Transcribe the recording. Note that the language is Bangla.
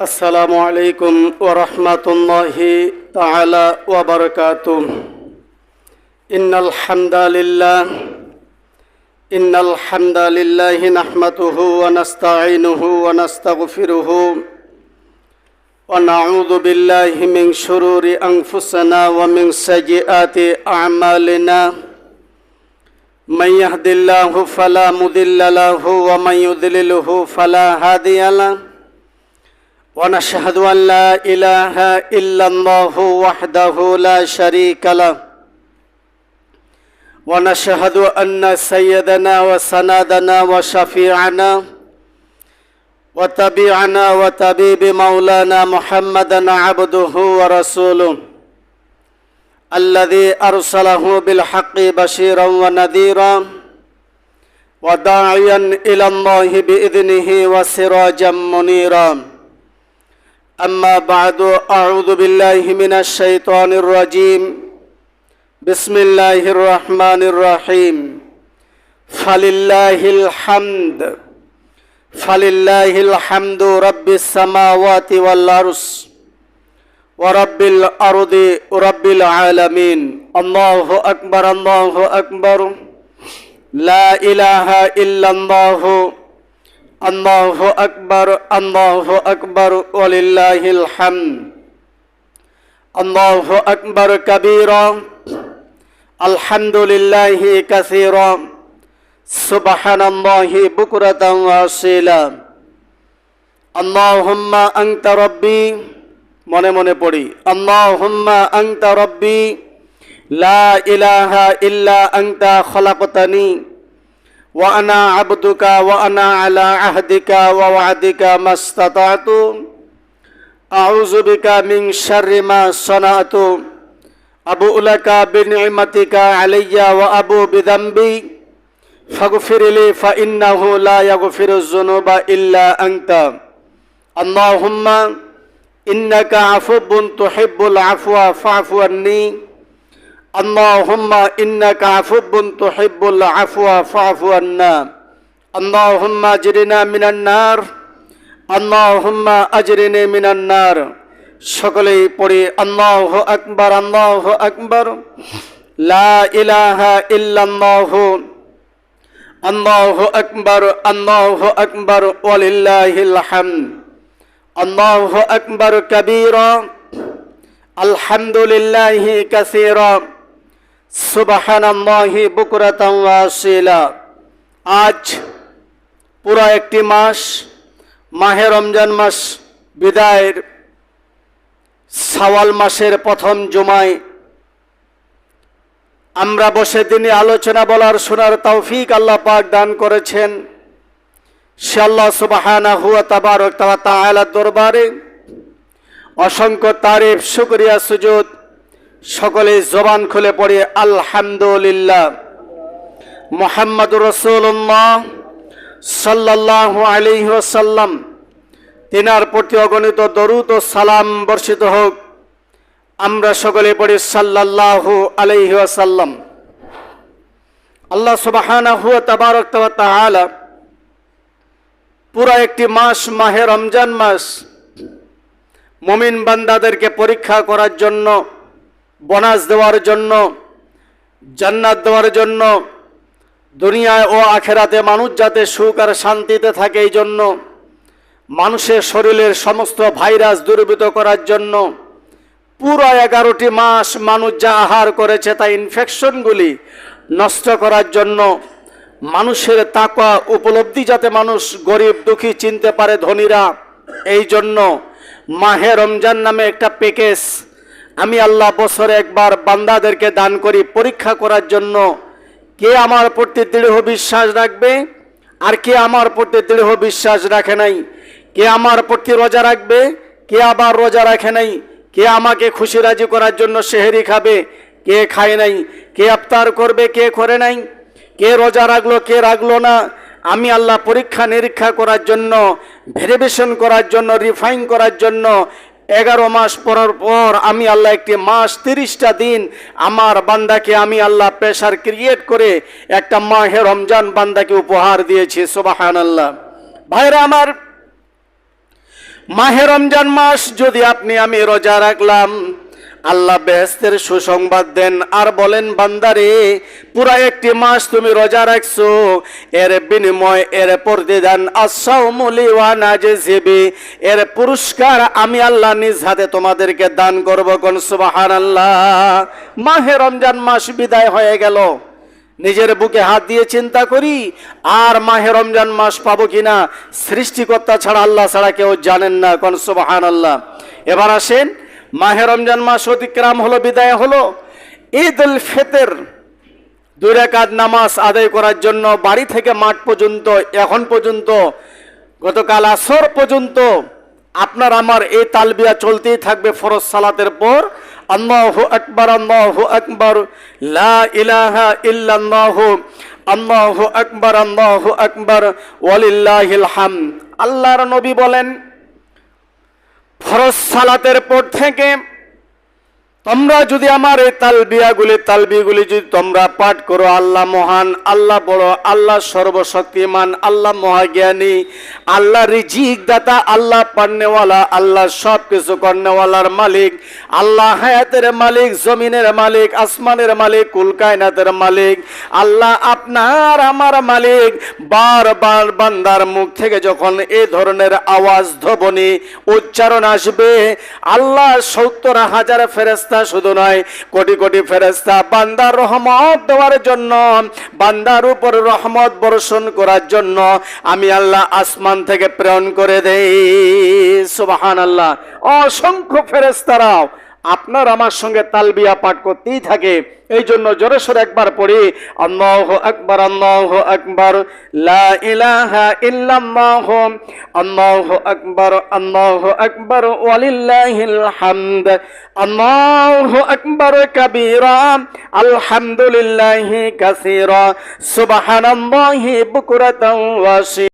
السلام عليكم ورحمة الله تعالى وبركاته إن الحمد لله إن الحمد لله نحمده ونستعينه ونستغفره ونعوذ بالله من شرور أنفسنا ومن سيئات أعمالنا من يهد الله فلا مضل له ومن يضلله فلا هادي له ونشهد أن لا إله إلا الله وحده لا شريك له. ونشهد أن سيدنا وسندنا وشفيعنا وتبيعنا وتبيب مولانا محمدا عبده ورسوله الذي أرسله بالحق بشيرا ونذيرا وداعيا إلى الله بإذنه وسراجا منيرا. أما بعد أعوذ بالله من الشيطان الرجيم بسم الله الرحمن الرحيم فلله الحمد فلله الحمد رب السماوات والأرض ورب الأرض رب العالمين الله أكبر الله أكبر لا إله إلا الله الله أكبر الله أكبر ولله الحمد الله أكبر كبيرا الحمد لله كثيرا سبحان الله بكرة وأصيلا اللهم أنت ربي মনে মনে পড়ি আল্লাহুম্মা আনতা রব্বি লা ইলাহা ইল্লা আনতা খলাকতানি وأنا عبدك وأنا على عهدك ووعدك ما استطعت. أعوذ بك من شر ما صنعت. أبوء لك بنعمتك علي وأبو بذنبي. فاغفر لي فإنه لا يغفر الذنوب إلا أنت. اللهم إنك عفو تحب العفو فاعف عني. اللهم إنك عفو تحب العفو فاعف عنا اللهم أجرنا من النار اللهم أجرني من النار সকলেই পড়ি আল্লাহ আকবর আল্লাহ আকবর লা ইলাহা ইল্লাল্লাহ আল্লাহ আকবর আল্লাহ আকবর ওয়ালিল্লাহিল হামদ আল্লাহ আকবর কবীরা আলহামদুলিল্লাহি কাসীরা সুবাহানাল্লাহি বুকরাতাম ওয়াসিলা আজ পুরো একটি মাস, মাহে রমজান মাস, বিদায়ের সাওয়াল মাসের প্রথম জুমায়। আমরা বসে তিনি আলোচনা বলার শোনার তৌফিক আল্লাহ পাক দান করেছেন। সে সুবাহানা হুয়া তাবারক তাআলা দরবারে অসংখ্য তারিফ, শুকরিয়া, সুজুদ সকলে জবান খুলে পড়ে, আলহামদুলিল্লাহ মোহাম্মদ রসুল্লাহ সাল্লাহ আলিহাসাল্লাম তিনার প্রতি অগণিত দরুদ ও সালাম বর্ষিত হোক। আমরা সকলে পড়ি সাল্লাহ আলহিহাসাল্লাম আল্লাহ সুবাহানা হুয়া তাবারক তাআলা পুরা একটি মাস, মাহে রমজান মাস, মমিন বান্দাদেরকে পরীক্ষা করার জন্য বোনাস দেওয়ার জন্য, জান্নাত দেওয়ার জন্য, দুনিয়ায় ও আখেরাতে মানুষ যাতে সুখ আর শান্তিতে থাকে এই জন্য, মানুষের শরীরের সমস্ত ভাইরাস দূরীভূত করার জন্য, পুরো এগারোটি মাস মানুষ যা আহার করেছে তা ইনফেকশনগুলি নষ্ট করার জন্য, মানুষের তাকা উপলব্ধি যাতে মানুষ গরিব দুঃখী চিনতে পারে ধনীরা, এই জন্য মাহে রমজান নামে একটা প্যাকেজ আমি আল্লাহ বছরে একবার বান্দাদেরকে দান করি, পরীক্ষা করার জন্য। কে আমার প্রতি দৃঢ় বিশ্বাস রাখবে, আর কে আমার প্রতি দৃঢ় বিশ্বাস রাখে নাই? কে আমার প্রতি রোজা রাখবে, কে আবার রোজা রাখে নাই? কে আমাকে খুশি রাজি করার জন্য সেহেরি খাবে, কে খায় নাই? কে আফতার করবে, কে করে নাই? কে রোজা রাখল, কে রাখল না? আমি আল্লাহ পরীক্ষা নিরীক্ষা করার জন্য, ভেরিফিকেশন করার জন্য, রিফাইন করার জন্য এগারো মাস পরার পর আমি আল্লাহ একটি মাস তিরিশটা দিন আমার বান্দাকে আমি আল্লাহ প্রেশার ক্রিয়েট করে একটা মাহে রমজান বান্দাকে উপহার দিয়েছি সোবাহান আল্লাহ ভাইরা আমার, মাহে রমজান মাস যদি আপনি আমি রোজা রাখলাম আল্লাহ বেহেস্তের সুসংবাদ দেন আর বলেন, বান্দারে, পুরা একটি মাস তুমি রোজা রাখছো, এর বিনিময় এর প্রতিদান আসাউমুলি ওয়া নাজিবি এর পুরস্কার আমি আল্লাহ নিজ হাতে তোমাদেরকে দান করব কোন সুবাহান আল্লাহ মাহে রমজান মাস বিদায় হয়ে গেল। নিজের বুকে হাত দিয়ে চিন্তা করি, আর মাহে রমজান মাস পাবো কিনা? সৃষ্টিকর্তা ছাড়া আল্লাহ ছাড়া কেউ জানেন না কোন সুবাহান আল্লাহ এবার আসেন মাহে রমজান মাস অতিক্রাম হলো, বিদায় হলো। ঈদ উল ফেতের, দুই নামাজ আদায় করার জন্য বাড়ি থেকে মাঠ পর্যন্ত, এখন পর্যন্ত, গতকাল আসর পর্যন্ত আপনার আমার এই তালবিয়া চলতেই থাকবে ফরজ সালাতের পর। আল্লাহু আকবার আল্লাহু আকবার, লা ইলাহা ইল্লাল্লাহ, আল্লাহু আকবার আল্লাহু আকবার, ওয়ালিল্লাহিল হাম আল্লাহর নবী বলেন ফরজ সালাতের পর থেকে তোমরা যদি আমার এই তালবিয়াগুলি, তালবিগুলি যদি তোমরা পাঠ করো, আল্লাহ মহান, আল্লাহ বড়, আল্লাহ সর্বশক্তিমান, আল্লাহ মহাজ্ঞানী, আল্লাহ রিজিক দাতা আল্লাহ পান্নেওয়ালা আল্লাহ সব কিছু কর্নেওয়ালার মালিক, আল্লাহ হায়াতের মালিক, জমিনের মালিক, আসমানের মালিক, কুলকায়নাতের মালিক, আল্লাহ আপনার, আমার মালিক, বারবার বান্দার মুখ থেকে যখন এ ধরনের আওয়াজ, ধ্বনি, উচ্চারণ আসবে, আল্লাহ সত্তর হাজার ফেরেস্তা শুধু নয়, কোটি কোটি ফেরেস্তা বান্দার রহমত দেওয়ার জন্য, বান্দার উপর রহমত বর্ষণ করার জন্য আমি আল্লাহ আসমান থেকে প্রেরণ করে দেই। সুবাহান আল্লাহ অসংখ্য ফেরেস্তারাও আপনার আমার সঙ্গে তালবিয়া পাঠ করতেই থাকে। এই জন্য জোরে সোরে একবার পড়ি, আল্লাহ আকবার, আল্লাহ আকবর, লা ইলাহা ইল্লাল্লাহ, আল্লাহ আকবার আল্লাহ আকবার, ওয়ালিল্লাহিল হামদ, আল্লাহ আকবার কাবীরা, আলহামদুলিল্লাহি কাসীরা, সুবহানাল্লাহি বুকরাতাও ওয়াসি।